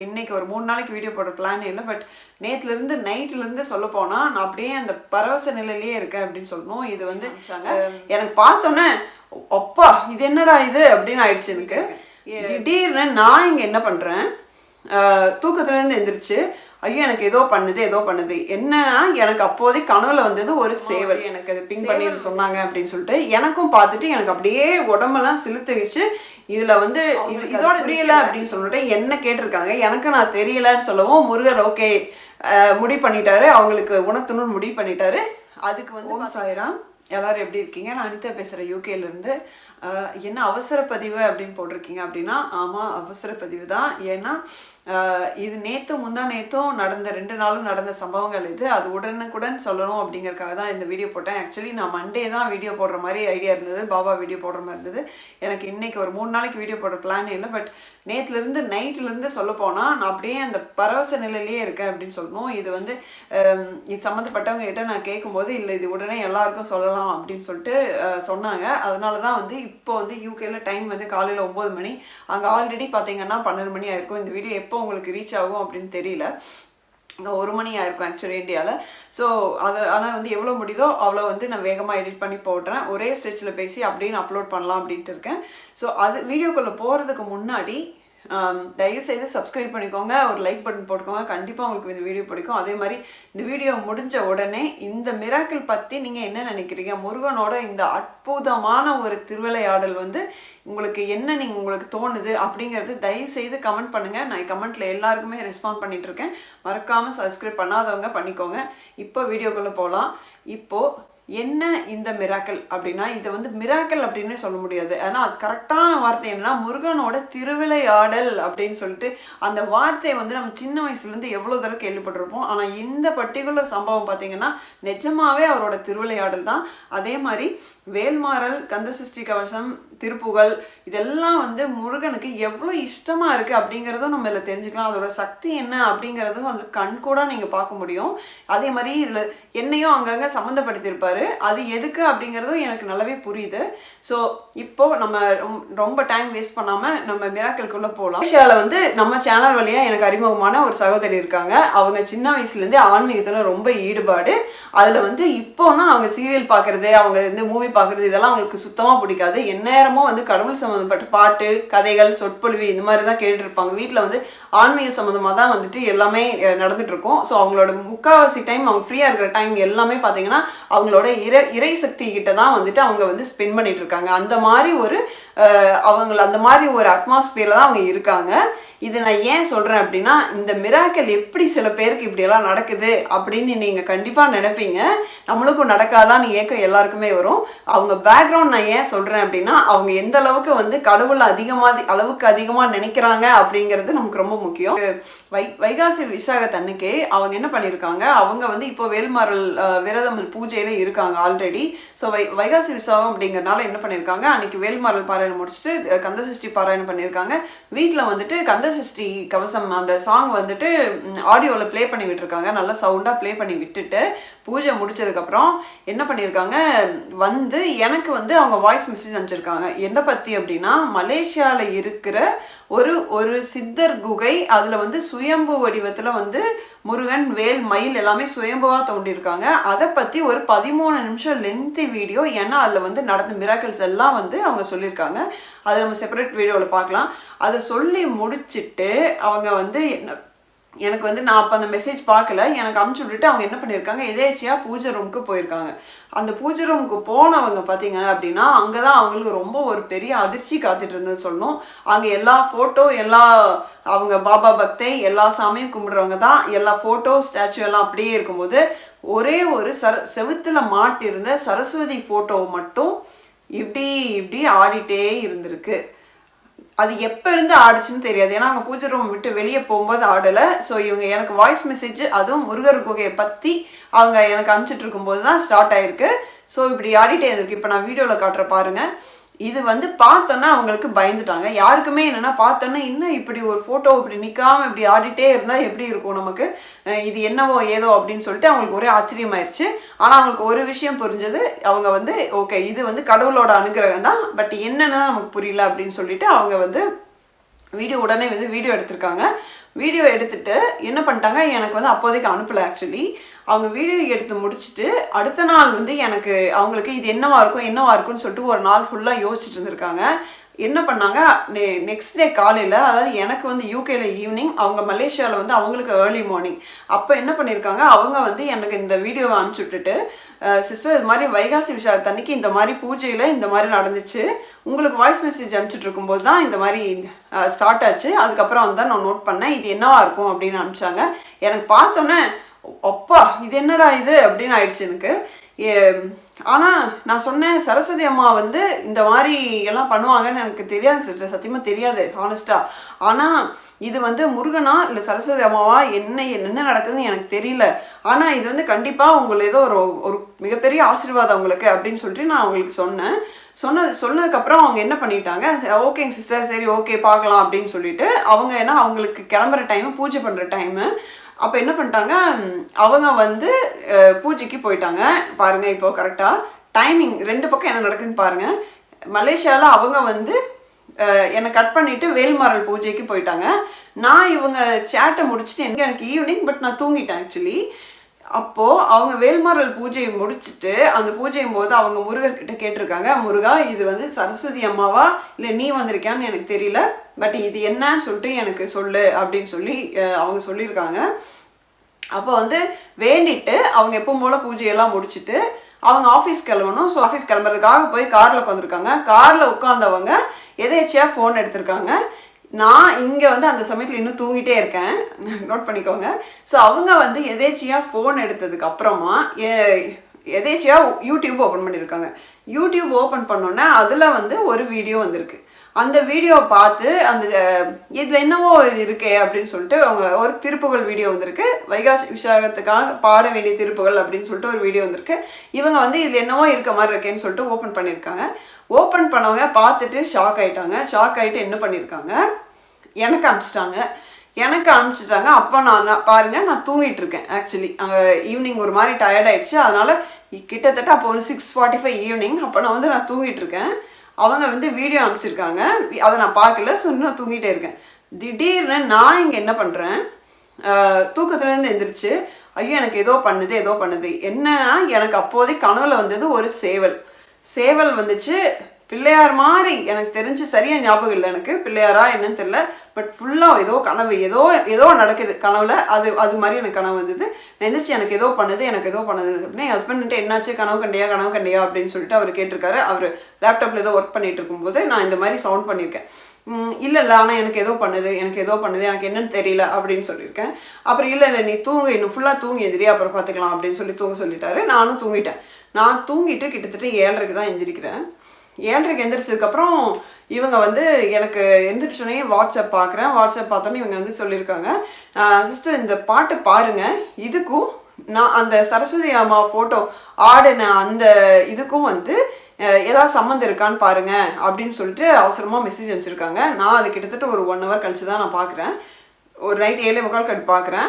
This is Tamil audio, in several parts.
இன்னைக்கு ஒரு மூணு நாளைக்கு வீடியோ போடுற பிளான் இல்லை பட் நேற்றுலேருந்து நைட்லேருந்து சொல்ல போனால் நான் அப்படியே அந்த பரவச நிலையிலேயே இருக்கேன் அப்படின்னு சொல்லணும். இது வந்து எனக்கு பார்த்தோன்னே அப்பா இது என்னடா இது? அப்படின்னு ஆயிடுச்சு எனக்கு. திடீர்னு நான் இங்கே என்ன பண்ணுறேன் தூக்கத்துலேருந்து எந்திரிச்சு ஐயோ எனக்கு ஏதோ பண்ணுது ஏதோ பண்ணுது. என்னன்னா எனக்கு அப்போதே கனவுல வந்தது ஒரு சேவல். எனக்கு அது பிங் பண்ணி சொன்னாங்க அப்படின்னு சொல்லிட்டு எனக்கும் பார்த்துட்டு எனக்கு அப்படியே உடம்பெல்லாம் சிலுத்துக்கிச்சு இதுல வந்து இது இதோட புரியல. அப்படின்னு சொல்லிட்டு என்ன கேட்டிருக்காங்க? எனக்கு நான் தெரியலன்னு சொல்லவும் முருகர் ஓகே முடிவு பண்ணிட்டாரு. அவங்களுக்கு உணர்த்தணும்னு முடிவு பண்ணிட்டாரு. அதுக்கு வந்து சாய்ராம். எல்லாரும் எப்படி இருக்கீங்க? நான் அனிதா பேசுகிறேன் யூகேலேருந்து என்ன அவசர பதிவு அப்படின்னு போட்டிருக்கீங்க அப்படின்னா ஆமாம் அவசர பதிவு தான். ஏன்னா இது நேற்று முந்தா நேற்றும் நடந்த ரெண்டு நாளும் நடந்த சம்பவங்கள் இது. அது உடனுக்குடன் சொல்லணும் அப்படிங்கறதுக்காக தான் இந்த வீடியோ போட்டேன். ஆக்சுவலி நான் மண்டே தான் வீடியோ போடுற மாதிரி ஐடியா இருந்தது. பாபா வீடியோ போடுற மாதிரி இருந்தது. எனக்கு இன்னைக்கு ஒரு மூணு நாளைக்கு வீடியோ போடுற பிளான் இல்லை. பட் நேற்றுலேருந்து நைட்லேருந்து சொல்ல போனால் நான் அப்படியே அந்த பரவச நிலையிலேயே இருக்கேன் அப்படின்னு சொல்லணும். இது வந்து இது சம்மந்தப்பட்டவங்க கிட்ட நான் கேட்கும்போது இல்லை இது உடனே எல்லாருக்கும் சொல்லலாம் அப்படின்னு சொல்லிட்டு சொன்னாங்க. அதனால தான் வந்து இப்போ வந்து யூகேல டைம் வந்து காலையில் ஒம்பது மணி. அங்கே ஆல்ரெடி பார்த்தீங்கன்னா பன்னெண்டு மணி ஆயிருக்கும். இந்த வீடியோ எப்போ உங்களுக்கு ரீச் ஆகும் அப்படின்னு தெரியல. இங்கே ஒரு மணி ஆயிருக்கும் ஆக்சுவலி இந்தியாவில் ஸோ அதை ஆனால் வந்து எவ்வளோ முடியுதோ அவ்வளோ வந்து நான் வேகமாக எடிட் பண்ணி போடுறேன். ஒரே ஸ்டெச்சில் பேசி அப்படின்னு அப்லோட் பண்ணலாம் அப்படின்ட்டு இருக்கேன். ஸோ அது வீடியோக்குள்ளே போகிறதுக்கு முன்னாடி Um, தயவு செய்து சப்ஸ்கிரைப் பண்ணிக்கோங்க. ஒரு லைக் பட்டன் போட்டுக்கோங்க. கண்டிப்பாக உங்களுக்கு இந்த வீடியோ பிடிக்கும். அதே மாதிரி இந்த வீடியோ முடிஞ்ச உடனே இந்த மிராக்கிள் பற்றி நீங்கள் என்ன நினைக்கிறீங்க? முருகனோட இந்த அற்புதமான ஒரு திருவிளையாடல் வந்து உங்களுக்கு என்ன நீங்கள் உங்களுக்கு தோணுது அப்படிங்கிறது தயவு செய்து கமெண்ட் பண்ணுங்கள் நான் கமெண்ட்டில் எல்லாருக்குமே ரெஸ்பாண்ட் பண்ணிகிட்ருக்கேன் இருக்கேன். மறக்காமல் சப்ஸ்கிரைப் பண்ணாதவங்க பண்ணிக்கோங்க. இப்போ வீடியோக்குள்ளே போகலாம் இப்போது என்ன இந்த மிராக்கல் அப்படின்னா இதை வந்து மிராக்கல் அப்படின்னு சொல்ல முடியாது. ஆனால் அது கரெக்டான வார்த்தை என்னன்னா முருகனோட திருவிளையாடல் அப்படின்னு சொல்லிட்டு அந்த வார்த்தையை வந்து நம்ம சின்ன வயசுலேருந்து எவ்வளோ தடவை கேள்விப்பட்டிருப்போம். ஆனால் இந்த பர்டிகுலர் சம்பவம் பார்த்தீங்கன்னா நிஜமாவே அவரோட திருவிளையாடல் தான். அதே மாதிரி வேல்மாறல் கந்தசிஷ்டி கவசம் திருப்புகழ் இதெல்லாம் வந்து முருகனுக்கு எவ்வளோ இஷ்டமாக இருக்குது அப்படிங்கிறதும் நம்ம இதில் தெரிஞ்சுக்கலாம். அதோட சக்தி என்ன அப்படிங்கிறதும் அதில் கண் கூட நீங்கள் பார்க்க முடியும். அதே மாதிரி இதில் என்னையும் அங்கங்கே சம்மந்தப்படுத்தியிருப்பாரு அது எதுக்கு அப்படிங்கிறதும் எனக்கு நல்லாவே புரியுது. ஸோ இப்போது நம்ம ரொம்- ரொம்ப டைம் வேஸ்ட் பண்ணாமல் நம்ம மிராக்கல்குள்ளே போகலாம் மலேசியாவில் வந்து நம்ம சேனல் வழியாக எனக்கு அறிமுகமான ஒரு சகோதரி இருக்காங்க. அவங்க சின்ன வயசுலேருந்தே ஆன்மீகத்தில் ரொம்ப ஈடுபாடு. அதில் வந்து இப்போனா அவங்க சீரியல் பார்க்குறது அவங்க வந்து மூவி பார்க்குறது இதெல்லாம் அவங்களுக்கு சுத்தமாக பிடிக்காது. எந்நேரமும் வந்து கடவுள் சம்மந்தப்பட்ட பாட்டு கதைகள் சொற்பொழிவு இந்த மாதிரி தான் கேட்டுருப்பாங்க. வீட்டில் வந்து ஆன்மீக சம்மந்தமாக தான் வந்துட்டு எல்லாமே நடந்துகிட்ருக்கும் ஸோ அவங்களோட முக்கால்வாசி டைம் அவங்க ஃப்ரீயாக இருக்கிற டைம் எல்லாமே பார்த்தீங்கன்னா அவங்களோட இறை இறை சக்தி கிட்ட தான் வந்துட்டு அவங்க வந்து ஸ்பெண்ட் பண்ணிகிட்ருக்காங்க அந்த மாதிரி ஒரு அவங்கள அந்த மாதிரி ஒரு அட்மாஸ்பியரில் தான் அவங்க இருக்காங்க. இது நான் ஏன் சொல்கிறேன் அப்படின்னா இந்த மிராக்கள் எப்படி சில பேருக்கு இப்படியெல்லாம் நடக்குது அப்படின்னு நீங்கள் கண்டிப்பாக நினைப்பீங்க. நம்மளுக்கும் நடக்காதான்னு ஏக்கம் எல்லாருக்குமே வரும். அவங்க பேக்ரவுண்ட் நான் ஏன் சொல்கிறேன் அப்படின்னா அவங்க எந்த அளவுக்கு வந்து கடவுள் அதிகமாக அளவுக்கு அதிகமாக நினைக்கிறாங்க அப்படிங்கிறது நமக்கு ரொம்ப முக்கியம். வை வைகாசி விசாகத்தன்னைக்கே அவங்க என்ன பண்ணியிருக்காங்க? அவங்க வந்து இப்போ வேல்மாரல் விரதம் பூஜையில இருக்காங்க ஆல்ரெடி ஸோ வை வைகாசி விசாகம் அப்படிங்கிறனால என்ன பண்ணியிருக்காங்க? அன்னைக்கு வேல்மாரல் பாராயணம் முடிச்சுட்டு கந்தசஷ்டி பாராயணம் பண்ணியிருக்காங்க. வீட்டில் வந்துட்டு கந்தசஷ்டி கவசம் அந்த சாங் வந்துட்டு ஆடியோவில் ப்ளே பண்ணி விட்டுருக்காங்க. நல்லா சவுண்டாக ப்ளே பண்ணி விட்டுட்டு பூஜை முடிச்சதுக்கப்புறம் என்ன பண்ணியிருக்காங்க? வந்து எனக்கு வந்து அவங்க வாய்ஸ் மெசேஜ் அனுப்பிச்சிருக்காங்க. என்ன பற்றி அப்படின்னா மலேசியாவில் இருக்கிற ஒரு ஒரு சித்தர் குகை அதில் வந்து சுயம்பு வடிவத்தில் வந்து முருகன் வேல் மயில் எல்லாமே சுயம்புவாக தோண்டியிருக்காங்க அதை பற்றி ஒரு பதிமூணு நிமிஷம் லென்த்தி வீடியோ ஏன்னா அதில் வந்து நடந்த மிராக்கிள்ஸ் எல்லாம் வந்து அவங்க சொல்லியிருக்காங்க. அதை நம்ம செப்பரேட் வீடியோவில் பார்க்கலாம். அதை சொல்லி முடிச்சிட்டு அவங்க வந்து என்ன- எனக்கு வந்து நான் அப்போ அந்த மெசேஜ் பார்க்கல. எனக்கு அமுச்சு விட்டுட்டு அவங்க என்ன பண்ணியிருக்காங்க? எதேச்சியாக பூஜை ரூமுக்கு போயிருக்காங்க. அந்த பூஜை ரூமுக்கு போனவங்க பார்த்தீங்க அப்படின்னா அங்கே தான் அவங்களுக்கு ரொம்ப ஒரு பெரிய அதிர்ச்சி காத்துட்டு இருந்தது சொல்லணும். அங்கே எல்லா ஃபோட்டோ எல்லா அவங்க பாபா பக்தை எல்லா சாமியும் கும்பிடுறவங்க தான் எல்லா ஃபோட்டோ ஸ்டாச்சு எல்லாம் அப்படியே இருக்கும்போது ஒரே ஒரு சர செவுத்தில் மாட்டிருந்த சரஸ்வதி ஃபோட்டோ மட்டும் இப்படி இப்படி ஆடிட்டே இருந்திருக்கு. அது எப்போ இருந்து ஆடுச்சுன்னு தெரியாது. ஏன்னா அங்கே பூஜை ரூம் விட்டு வெளியே போகும்போது ஆடலை. ஸோ இவங்க எனக்கு வாய்ஸ் மெசேஜ் அதுவும் முருகர் குகையை பற்றி அவங்க எனக்கு அனுப்பிச்சிட்டு இருக்கும்போது தான் ஸ்டார்ட் ஆயிருக்கு. ஸோ இப்படி ஆடிட்டே இருக்கு இப்போ நான் வீடியோவில் காட்டுற பாருங்கள் இது வந்து பார்த்தோன்னா அவங்களுக்கு பயந்துட்டாங்க. யாருக்குமே என்னென்னா பார்த்தோன்னா இன்னும் இப்படி ஒரு ஃபோட்டோ இப்படி நிற்காம இப்படி ஆடிட்டே இருந்தால் எப்படி இருக்கும் நமக்கு? இது என்னவோ ஏதோ அப்படின்னு சொல்லிட்டு அவங்களுக்கு ஒரே ஆச்சரியமாயிருச்சு. ஆனால் அவங்களுக்கு ஒரு விஷயம் புரிஞ்சது. அவங்க வந்து ஓகே இது வந்து கடவுளோட அனுகிரகம் தான். பட் என்னென்னு நமக்கு புரியல அப்படின்னு சொல்லிட்டு அவங்க வந்து வீடியோ உடனே வந்து வீடியோ எடுத்திருக்காங்க. வீடியோ எடுத்துட்டு என்ன பண்ணிட்டாங்க? எனக்கு வந்து அப்போதைக்கு அனுப்பலை ஆக்சுவலி அவங்க வீடியோ எடுத்து முடிச்சுட்டு அடுத்த நாள் வந்து எனக்கு அவங்களுக்கு இது என்னவா இருக்கும் என்னவா இருக்கும்னு சொல்லிட்டு ஒரு நாள் ஃபுல்லாக யோசிச்சுட்டு இருந்திருக்காங்க. என்ன பண்ணாங்க? நெ நெக்ஸ்ட் டே காலையில் அதாவது எனக்கு வந்து யூகேல ஈவினிங் அவங்க மலேசியாவில் வந்து அவங்களுக்கு ஏர்லி மார்னிங் அப்போ என்ன பண்ணியிருக்காங்க அவங்க வந்து எனக்கு இந்த வீடியோவை அனுப்பிச்சி விட்டுட்டு சிஸ்டர் இது மாதிரி வைகாசி விஷயத்தன்னைக்கு இந்த மாதிரி பூஜையில் இந்த மாதிரி நடந்துச்சு. உங்களுக்கு வாய்ஸ் மெசேஜ் அனுப்பிச்சிட்டு இருக்கும்போது தான் இந்த மாதிரி ஸ்டார்ட் ஆச்சு. அதுக்கப்புறம் வந்து நான் நோட் பண்ணேன். இது என்னவா இருக்கும் அப்படின்னு அனுப்பிச்சாங்க. எனக்கு பார்த்தோன்னே அப்பா இது என்னடா இது? அப்படின்னு ஆயிடுச்சு எனக்கு. ஆனால் நான் சொன்னேன் சரஸ்வதி அம்மா வந்து இந்த மாதிரி எல்லாம் பண்ணுவாங்கன்னு எனக்கு தெரியாது சிஸ்டர். சத்தியமாக தெரியாது ஹானஸ்டாக ஆனால் இது வந்து முருகனா இல்லை சரஸ்வதி அம்மாவா? என்ன என்ன நடக்குதுன்னு எனக்கு தெரியல. ஆனால் இது வந்து கண்டிப்பாக உங்களுக்கு ஏதோ ஒரு ஒரு மிகப்பெரிய ஆசீர்வாதம் உங்களுக்கு அப்படின்னு சொல்லிட்டு நான் அவங்களுக்கு சொன்னேன். சொன்னது சொன்னதுக்கப்புறம் அவங்க என்ன பண்ணிட்டாங்க? ஓகேங்க சிஸ்டர். சரி ஓகே பார்க்கலாம் அப்படின்னு சொல்லிட்டு அவங்க ஏன்னா அவங்களுக்கு கிளம்புற டைமு பூஜை பண்ணுற டைமு அப்போ என்ன பண்ணிட்டாங்க? அவங்க வந்து பூஜைக்கு போயிட்டாங்க. பாருங்கள் இப்போ கரெக்டாக டைமிங் ரெண்டு பக்கம் என்ன நடக்குதுன்னு பாருங்கள் மலேசியாவில் அவங்க வந்து என்னை கட் பண்ணிவிட்டு வேல்மாரல் பூஜைக்கு போயிட்டாங்க. நான் இவங்க சேட்டை முடிச்சுட்டு எனக்கு எனக்கு ஈவினிங் பட் நான் தூங்கிட்டேன் ஆக்சுவலி அப்போது அவங்க வேல்மாரல் பூஜையை முடிச்சுட்டு அந்த பூஜையும் போது அவங்க முருகர்கிட்ட கேட்டிருக்காங்க முருகா இது வந்து சரஸ்வதி அம்மாவா? இல்லை நீ வந்திருக்கியான்னு எனக்கு தெரியல. பட் இது என்னன்னு சொல்லிட்டு எனக்கு சொல்லு அப்படின்னு சொல்லி அவங்க சொல்லியிருக்காங்க. அப்போ வந்து வேண்டிட்டு அவங்க எப்போ போல பூஜையெல்லாம் முடிச்சுட்டு அவங்க ஆஃபீஸ் கிளம்பணும். ஸோ ஆஃபீஸ் கிளம்புறதுக்காக போய் காரில் உட்காந்துருக்காங்க. காரில் உட்காந்தவங்க எதேச்சியாக ஃபோன் எடுத்திருக்காங்க. நான் இங்கே வந்து அந்த சமயத்தில் இன்னும் தூங்கிட்டே இருக்கேன். நோட் பண்ணிக்கோங்க. ஸோ அவங்க வந்து எதேச்சியாக ஃபோன் எடுத்ததுக்கு அப்புறமா எ- எதேச்சியாக யூடியூப் ஓப்பன் பண்ணியிருக்காங்க யூடியூப் ஓப்பன் பண்ணோன்னே அதில் வந்து ஒரு வீடியோ வந்திருக்கு. அந்த வீடியோவை பார்த்து அந்த இதில் என்னவோ இது இருக்கே அப்படின்னு சொல்லிட்டு அவங்க ஒரு திருப்புகள் வீடியோ வந்திருக்கு. வைகாசி விஷாகத்துக்காக பாட வேண்டிய திருப்புகள் அப்படின்னு சொல்லிட்டு ஒரு வீடியோ வந்திருக்கு. இவங்க வந்து இதில் என்னவோ இருக்க மாதிரி இருக்கேன்னு சொல்லிட்டு ஓப்பன் பண்ணியிருக்காங்க. ஓப்பன் பண்ணவங்க பார்த்துட்டு ஷாக் ஆகிட்டாங்க ஷாக் ஆகிட்டு என்ன பண்ணியிருக்காங்க? எனக்கு அனுப்பிச்சிட்டாங்க. எனக்கு அனுப்பிச்சிட்டாங்க. அப்போ நான் பாருங்கள் நான் தூங்கிட்டு இருக்கேன் ஆக்சுவலி அங்கே ஈவினிங் ஒரு மாதிரி டயர்ட் ஆயிடுச்சு. அதனால் கிட்டத்தட்ட அப்போ ஒரு சிக்ஸ் ஃபார்ட்டி ஃபைவ் ஈவினிங் அப்போ நான் வந்து நான் தூங்கிட்டு இருக்கேன். அவங்க வந்து வீடியோ அனுப்பிச்சிருக்காங்க. அதை நான் பார்க்கல ஸோ நான் தூங்கிட்டே இருக்கேன். திடீர்னு நான் இங்கே என்ன பண்ணுறேன் தூக்கத்துலேருந்து எந்திரிச்சு ஐயோ எனக்கு ஏதோ பண்ணுது ஏதோ பண்ணுது. என்னன்னா எனக்கு அப்போதைக்கு கனவுல வந்தது ஒரு சேவல். சேவல் வந்துச்சு பிள்ளையார் மாதிரி எனக்கு தெரிஞ்சு சரியாக ஞாபகம் இல்லை எனக்கு. பிள்ளையாரா என்னன்னு தெரில பட் ஃபுல்லாக ஏதோ கனவு ஏதோ ஏதோ நடக்குது. கனவுல அது அது மாதிரி எனக்கு கனவு வந்தது. நான் எந்திரிச்சு எனக்கு ஏதோ பண்ணுது எனக்கு ஏதோ பண்ணுது. அப்படின்னு என் ஹஸ்பண்ட்டு என்னாச்சு? கனவு கண்டியா கனவு கண்டியா அப்படின்னு சொல்லிட்டு அவர் கேட்டிருக்காரு. அவர் லேப்டாப்பில் ஏதோ ஒர்க் பண்ணிட்டு இருக்கும்போது நான் இந்த மாதிரி சவுண்ட் பண்ணியிருக்கேன். இல்லை இல்லை ஆனால் எனக்கு ஏதோ பண்ணுது எனக்கு ஏதோ பண்ணுது எனக்கு என்னன்னு தெரியல அப்படின்னு சொல்லியிருக்கேன். அப்புறம் இல்லை இல்லை நீ தூங்கு இன்னும் ஃபுல்லாக தூங்கி எதிரி அப்புறம் பார்த்துக்கலாம் அப்படின்னு சொல்லி தூங்க சொல்லிட்டாரு. நானும் தூங்கிட்டேன். நான் தூங்கிட்டு கிட்டத்தட்ட ஏழரைக்கு தான் எந்திரிக்கிறேன். ஏழரைக்கு எந்திரிச்சதுக்கப்புறம் இவங்க வந்து எனக்கு எந்திரிச்சோடனே வாட்ஸ்அப் பார்க்குறேன். வாட்ஸ்அப் பார்த்தோன்னே இவங்க வந்து சொல்லியிருக்காங்க. சிஸ்டர் இந்த பாட்டு பாருங்கள் இதுக்கும் நான் அந்த சரஸ்வதி அம்மா ஃபோட்டோ ஆடின அந்த இதுக்கும் வந்து ஏதாவது சம்மந்தம் இருக்கான்னு பாருங்க அப்படின்னு சொல்லிட்டு அவசரமாக மெசேஜ் அனுப்பிச்சிருக்காங்க. நான் அது கிட்டத்தட்ட ஒரு ஒன் ஹவர் கழிச்சு தான் நான் பார்க்குறேன். ஒரு நைட் ஏழே முக்கால் கட்டு பார்க்குறேன்.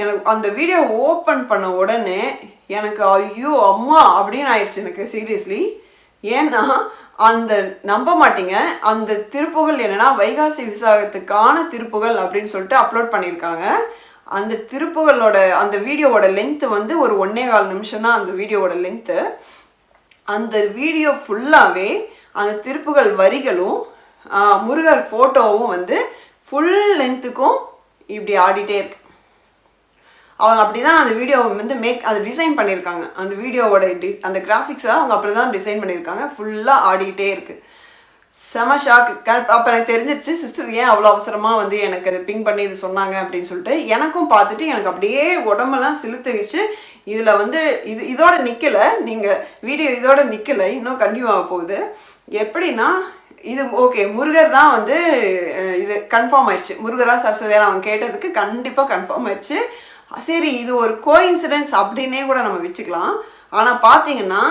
எனக்கு அந்த வீடியோ ஓப்பன் பண்ண உடனே எனக்கு ஐயோ அம்மா அப்படின்னு ஆயிடுச்சு எனக்கு சீரியஸ்லி ஏன்னா அந்த நம்ப மாட்டீங்க. அந்த திருப்புகள் என்னென்னா வைகாசி விசாகத்துக்கான திருப்புகள் அப்படின்னு சொல்லிட்டு அப்லோட் பண்ணியிருக்காங்க. அந்த திருப்புகளோட அந்த வீடியோவோட லென்த்து வந்து ஒரு ஒன்னே கால் நிமிஷம் தான் அந்த வீடியோவோட லென்த்து அந்த வீடியோ ஃபுல்லாகவே அந்த திருப்புகள் வரிகளும் முருகர் ஃபோட்டோவும் வந்து ஃபுல் லென்த்துக்கும் இப்படி ஆடிட்டே இருக்கு. அவங்க அப்படி தான் அந்த வீடியோவை வந்து மேக் அது டிசைன் பண்ணியிருக்காங்க. அந்த வீடியோவோட டி அந்த கிராஃபிக்ஸை அவங்க அப்படி தான் டிசைன் பண்ணியிருக்காங்க. ஃபுல்லாக ஆடிக்கிட்டே இருக்குது செம ஷாக் அப்போ எனக்கு தெரிஞ்சிருச்சு சிஸ்டர் ஏன் அவ்வளோ அவசரமாக வந்து எனக்கு அது பிங் பண்ணி இது சொன்னாங்க? அப்படின்னு சொல்லிட்டு எனக்கும் பார்த்துட்டு எனக்கு அப்படியே உடம்பெல்லாம் சிலுத்துக்கிச்சு இதில் வந்து இது இதோட நிற்கலை நீங்கள் வீடியோ இதோட நிற்கலை இன்னும் கண்டினியூ ஆக போகுது. எப்படின்னா இது ஓகே முருகர் தான் வந்து இது கன்ஃபார்ம் ஆயிடுச்சு முருகரா சரஸ்வதியாக அவங்க கேட்டதுக்கு கண்டிப்பாக கன்ஃபார்ம் ஆயிடுச்சு சரி இது ஒரு கோஇன்சிடென்ஸ் அப்படின்னே கூட நம்ம வச்சுக்கலாம். ஆனால் பார்த்தீங்கன்னா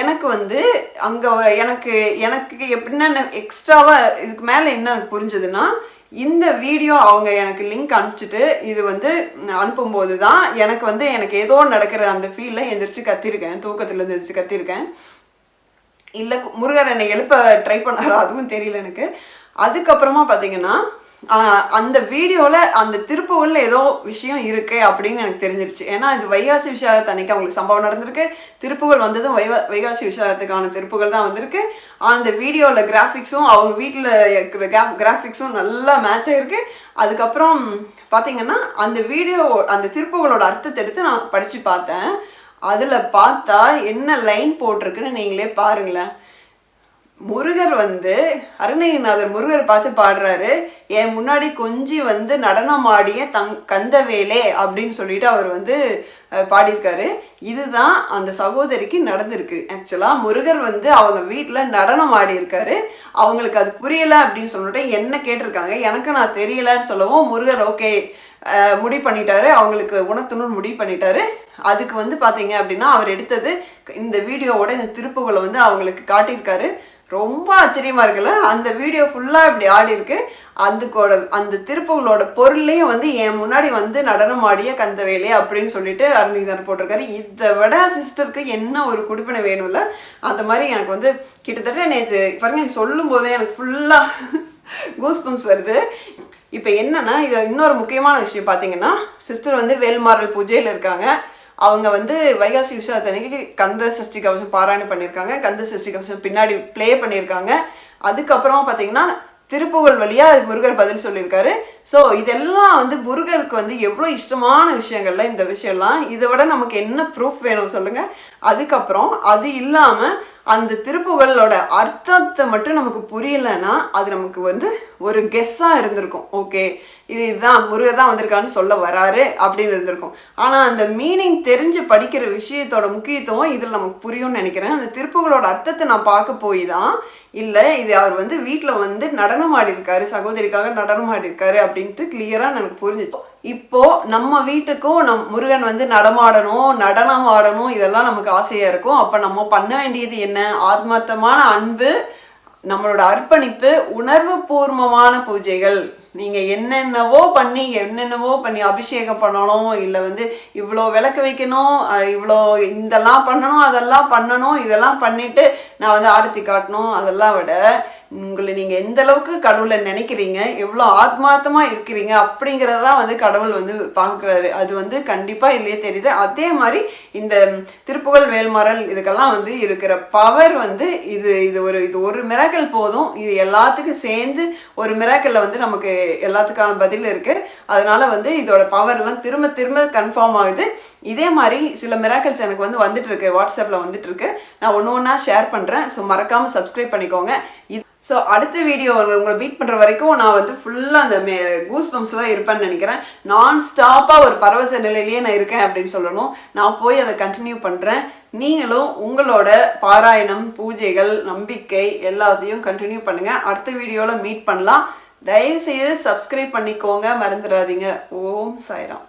எனக்கு வந்து அங்கே எனக்கு எனக்கு எப்படின்னா எக்ஸ்ட்ராவாக இதுக்கு மேலே என்ன எனக்கு புரிஞ்சதுன்னா இந்த வீடியோ அவங்க எனக்கு லிங்க் அனுப்பிச்சிட்டு இது வந்து அனுப்பும்போது தான் எனக்கு வந்து எனக்கு ஏதோ நடக்கிற அந்த ஃபீலில் எந்திரிச்சு கத்திருக்கேன். தூக்கத்தில் எந்திரிச்சு கத்திருக்கேன். இல்லை முருகர் என்னை எழுப்ப ட்ரை பண்ணாரா அதுவும் தெரியல எனக்கு. அதுக்கப்புறமா பார்த்தீங்கன்னா அந்த வீடியோவில் அந்த திருப்பூரில் ஏதோ விஷயம் இருக்கு அப்படின்னு எனக்கு தெரிஞ்சிருச்சு. ஏன்னா இது வைகாசி விஷயத்தை அன்னைக்கு அவங்களுக்கு சம்பவம் நடந்திருக்கு. திருப்புகள் வந்ததும் வைவ வைகாசி விஷயத்துக்கான திருப்புகள் தான் வந்திருக்கு. அந்த வீடியோவில் கிராஃபிக்ஸும் அவங்க வீட்டில் இருக்கிற கிராஃபிக்ஸும் நல்லா மேட்ச் ஆகிருக்கு அதுக்கப்புறம் பார்த்தீங்கன்னா அந்த வீடியோ அந்த திருப்புகளோட அர்த்தத்தை எடுத்து நான் படித்து பார்த்தேன். அதில் பார்த்தா என்ன லைன் போட்டிருக்குன்னு நீங்களே பாருங்களேன். முருகர் வந்து அருணகிரிநாதர் முருகர் பார்த்து பாடுறாரு. என் முன்னாடி கொஞ்சி வந்து நடனம் ஆடிய தங் கந்தவேலே அப்படின்னு சொல்லிட்டு அவர் வந்து பாடியிருக்காரு. இதுதான் அந்த சகோதரிக்கு நடந்திருக்கு. ஆக்சுவலாக முருகர் வந்து அவங்க வீட்டில் நடனம் ஆடியிருக்காரு. அவங்களுக்கு அது புரியல அப்படின்னு சொல்லிட்டு என்ன கேட்டிருக்காங்க எனக்கு நான் தெரியலன்னு சொல்லவும் முருகர் ஓகே முடி பண்ணிட்டாரு. அவங்களுக்கு உணர்த்தணும்னு முடிவு பண்ணிட்டாரு. அதுக்கு வந்து பார்த்தீங்க அப்படின்னா அவர் எடுத்தது இந்த வீடியோவோட இந்த திருப்புகளை வந்து அவங்களுக்கு காட்டியிருக்காரு. ரொம்ப ஆச்சரியமாக இருக்குல்ல? அந்த வீடியோ ஃபுல்லாக இப்படி ஆடி இருக்கு. அதுக்கோட அந்த திருப்புகளோட பொருளையும் வந்து என் முன்னாடி வந்து நடனம் ஆடிய கந்தவேலே அப்படின்னு சொல்லிட்டு அருணிதர் போட்டிருக்காரு. இதை விட சிஸ்டருக்கு என்ன ஒரு குடிப்பினை வேணும்ல? அந்த மாதிரி எனக்கு வந்து கிட்டத்தட்ட நேற்று பாருங்க சொல்லும் போதே எனக்கு ஃபுல்லாக கூஸ்பம்ஸ் வருது. இப்போ என்னன்னா இதில் இன்னொரு முக்கியமான விஷயம் பார்த்தீங்கன்னா சிஸ்டர் வந்து வேல்மாரல் பூஜையில் இருக்காங்க. அவங்க வந்து வைகாசி விசாரத்தனைக்கு கந்த சஷ்டி கவசம் பாராயணம் பண்ணியிருக்காங்க. கந்த சஷ்டி கவசம் பின்னாடி ப்ளே பண்ணியிருக்காங்க. அதுக்கப்புறம் பார்த்தீங்கன்னா திருப்புகழ் வழியாக முருகர் பதில் சொல்லியிருக்காரு. ஸோ இதெல்லாம் வந்து முருகருக்கு வந்து எவ்வளோ இஷ்டமான விஷயங்கள்ல இந்த விஷயம்லாம். இதை விட நமக்கு என்ன ப்ரூஃப் வேணும் சொல்லுங்கள் அதுக்கப்புறம் அது இல்லாமல் அந்த திருப்புகளோட அர்த்தத்தை மட்டும் நமக்கு புரியலைன்னா அது நமக்கு வந்து ஒரு கெஸ்ஸாக இருந்திருக்கும். ஓகே இது இதுதான் முருகர் தான் வந்திருக்கான்னு சொல்ல வராரு அப்படின்னு இருந்திருக்கும். ஆனால் அந்த மீனிங் தெரிஞ்சு படிக்கிற விஷயத்தோட முக்கியத்துவம் இதில் நமக்கு புரியும்னு நினைக்கிறேன். அந்த திருப்புகளோட அர்த்தத்தை நான் பார்க்க போய் தான் இல்லை இது அவர் வந்து வீட்டில் வந்து நடனம் ஆடிருக்காரு சகோதரிக்காக நடனம் ஆடிருக்காரு அப்படின்ட்டு கிளியராக எனக்கு புரிஞ்சிச்சு. இப்போ நம்ம வீட்டுக்கும் நம் முருகன் வந்து நடமாடணும் நடனம் ஆடணும் இதெல்லாம் நமக்கு ஆசையா இருக்கும். அப்ப நம்ம பண்ண வேண்டியது என்ன? ஆத்மார்த்தமான அன்பு நம்மளோட அர்ப்பணிப்பு உணர்வு பூர்வமான பூஜைகள். நீங்க என்னென்னவோ பண்ணி என்னென்னவோ பண்ணி அபிஷேகம் பண்ணணும் இல்லை வந்து இவ்வளோ விளக்கு வைக்கணும் இவ்வளோ இதெல்லாம் பண்ணணும் அதெல்லாம் பண்ணணும் இதெல்லாம் பண்ணிட்டு நான் வந்து ஆரத்தி காட்டணும் அதெல்லாம் விட உங்களை நீங்கள் எந்த அளவுக்கு கடவுளை நினைக்கிறீங்க எவ்வளோ ஆத்மார்த்தமாக இருக்கிறீங்க அப்படிங்கிறதான் வந்து கடவுள் வந்து பார்க்குறாரு. அது வந்து கண்டிப்பாக இல்லையே தெரியுது. அதே மாதிரி இந்த திருப்புகழ் வேல்மரல் இதுக்கெல்லாம் வந்து இருக்கிற பவர் வந்து இது இது ஒரு இது ஒரு மிராக்கல் போதும். இது எல்லாத்துக்கும் சேர்ந்து ஒரு மிராக்கலில் வந்து நமக்கு எல்லாத்துக்கான பதில் இருக்குது அதனால வந்து இதோட பவர்லாம் திரும்ப திரும்ப கன்ஃபார்ம் ஆகுது. இதே மாதிரி சில மிராக்கல்ஸ் எனக்கு வந்து வந்துட்டு இருக்கு. வாட்ஸ்அப்பில் வந்துட்டு இருக்கு. நான் ஒன்று ஒன்றா ஷேர் பண்ணுறேன் ஸோ மறக்காமல் சப்ஸ்கிரைப் பண்ணிக்கோங்க. இது ஸோ அடுத்த வீடியோ உங்களை பீட் பண்ணுற வரைக்கும் நான் வந்து ஃபுல்லாக அந்த மே கூஸ் பம்ப்ஸ் தான் இருப்பேன்னு நினைக்கிறேன். நான் ஸ்டாப்பாக ஒரு பரவச நிலையிலேயே நான் இருக்கேன் அப்படின்னு சொல்லணும். நான் போய் அதை கண்டினியூ பண்ணுறேன் நீங்களும் உங்களோட பாராயணம் பூஜைகள் நம்பிக்கை எல்லாத்தையும் கண்டினியூ பண்ணுங்கள் அடுத்த வீடியோவில் மீட் பண்ணலாம். தயவுசெய்து சப்ஸ்கிரைப் பண்ணிக்கோங்க மறந்துடாதீங்க. ஓம் சாய்ராம்.